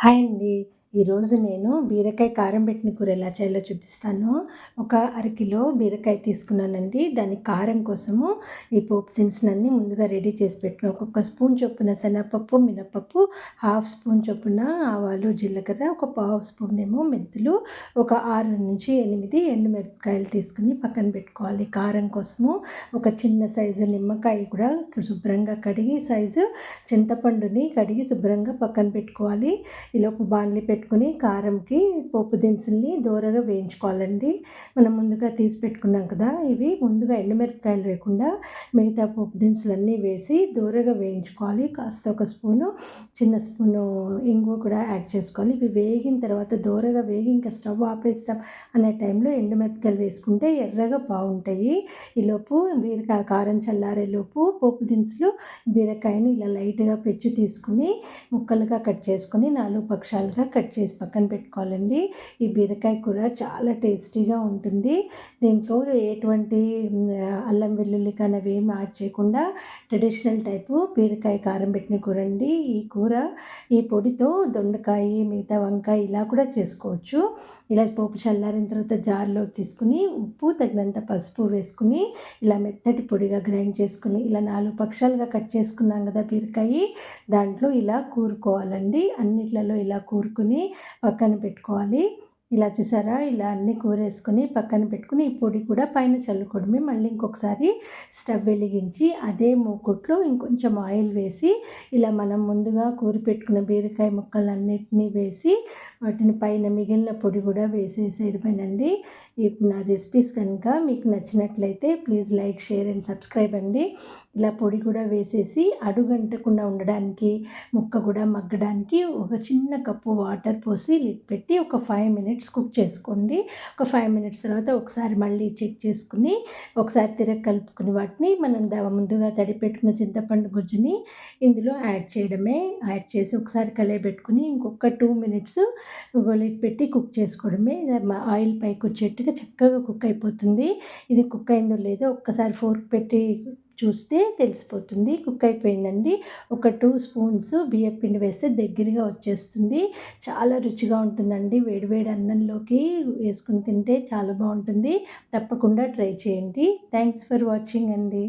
Hi అండి. ఈరోజు నేను బీరకాయ కారం పెట్టిన కూర ఎలా చేయాలో చూపిస్తాను. ఒక అరకిలో బీరకాయ తీసుకున్నానండి. దాని కారం కోసము ఈ పోపు దినుసులన్నీ ముందుగా రెడీ చేసి పెట్టిన ఒక్కొక్క స్పూన్ చొప్పున శనగపప్పు మినపప్పు హాఫ్ స్పూన్ చొప్పున ఆవాలు జీలకర్ర ఒక పావు స్పూన్ ఏమో మెంతులు ఒక ఆరు నుంచి ఎనిమిది ఎండుమిరపకాయలు తీసుకుని పక్కన పెట్టుకోవాలి. కారం కోసము ఒక చిన్న సైజు నిమ్మకాయ కూడా శుభ్రంగా కడిగి సైజు చింతపండుని కడిగి శుభ్రంగా పక్కన పెట్టుకోవాలి. ఈలోపు బాణలి పెట్టి పెట్టుకుని కారంకి పోపు దినుసుల్ని దూరగా వేయించుకోవాలండి. మనం ముందుగా తీసి పెట్టుకున్నాం కదా ఇవి ముందుగా ఎండుమిరపకాయలు వేయకుండా మిగతా పోపు దినుసులన్నీ వేసి దూరగా వేయించుకోవాలి. కాస్త ఒక స్పూను చిన్న స్పూను ఇంగువ కూడా యాడ్ చేసుకోవాలి. ఇవి వేగిన తర్వాత దూరగా వేగి ఇంకా స్టవ్ ఆపేస్తాం అనే టైంలో ఎండుమిరపకాయలు వేసుకుంటే ఎర్రగా బాగుంటాయి. ఈలోపు బీరకాయ కారం చల్లారేలోపు పోపు దినుసులు బీరకాయని ఇలా లైట్గా పెచ్చు తీసుకుని ముక్కలుగా కట్ చేసుకొని నాలుగు పక్షాలుగా కట్ కట్ చేసి పక్కన పెట్టుకోవాలండి. ఈ బీరకాయ కూర చాలా టేస్టీగా ఉంటుంది. దీంట్లో ఎటువంటి అల్లం వెల్లుల్లి కానీ అవి ఏమి యాడ్ చేయకుండా ట్రెడిషనల్ టైపు బీరకాయ కారం పెట్టిన కూర అండి. ఈ కూర ఈ పొడితో దొండకాయ మిగతా వంకాయ ఇలా కూడా చేసుకోవచ్చు. ఇలా పోపు చల్లారిన తర్వాత జార్లో తీసుకుని ఉప్పు తగినంత పసుపు వేసుకుని ఇలా మెత్తటి పొడిగా గ్రైండ్ చేసుకుని ఇలా నాలుగు పక్షాలుగా కట్ చేసుకున్నాం కదా బీరకాయ దాంట్లో ఇలా కూరుకోవాలండి. అన్నిట్లలో ఇలా కూరుకుని పక్కన పెట్టుకోవాలి. ఇలా చూసారా? ఇలా అన్ని కూరేసుకొని పక్కన పెట్టుకుని ఈ పొడి కూడా పైన చల్లుకోవడమే. మళ్ళీ ఇంకొకసారి స్టవ్ వెలిగించి అదే మూకుట్లో ఇంకొంచెం ఆయిల్ వేసి ఇలా మనం ముందుగా కూరి పెట్టుకున్న బీరకాయ ముక్కలన్నిటినీ వేసి వాటిని పైన మిగిలిన పొడి కూడా వేసేసేయడమేనండి. ఇప్పుడు నా రెసిపీస్ కనుక మీకు నచ్చినట్లయితే please like share and subscribe అండి. ఇలా పొడి కూడా వేసేసి అడుగంటకుండా ఉండడానికి ముక్క కూడా మగ్గడానికి ఒక చిన్న కప్పు వాటర్ పోసి లిడ్ పెట్టి ఒక ఫైవ్ మినిట్స్ కుక్ చేసుకోండి. ఒక ఫైవ్ మినిట్స్ తర్వాత ఒకసారి మళ్ళీ చెక్ చేసుకుని ఒకసారి తిరగ కలుపుకుని వాటిని మనం ముందుగా తడిపెట్టుకున్న చింతపండు గుజ్జుని ఇందులో యాడ్ చేయడమే. యాడ్ చేసి ఒకసారి కలియబెట్టుకుని ఇంకొక టూ మినిట్స్ లిడ్ పెట్టి కుక్ చేసుకోవడమే. ఆయిల్ పైకి వచ్చేట్టుగా చక్కగా కుక్ అయిపోతుంది. ఇది కుక్ అయిందో లేదో ఒక్కసారి ఫోర్క్ పెట్టి చూస్తే తెలిసిపోతుంది. కుక్ అయిపోయిందండి. ఒక టూ స్పూన్స్ బియ్యం పిండి వేస్తే దగ్గరగా వచ్చేస్తుంది. చాలా రుచిగా ఉంటుందండి. వేడివేడి అన్నంలోకి వేసుకుని తింటే చాలా బాగుంటుంది. తప్పకుండా ట్రై చేయండి. థ్యాంక్స్ ఫర్ వాచింగ్ అండి.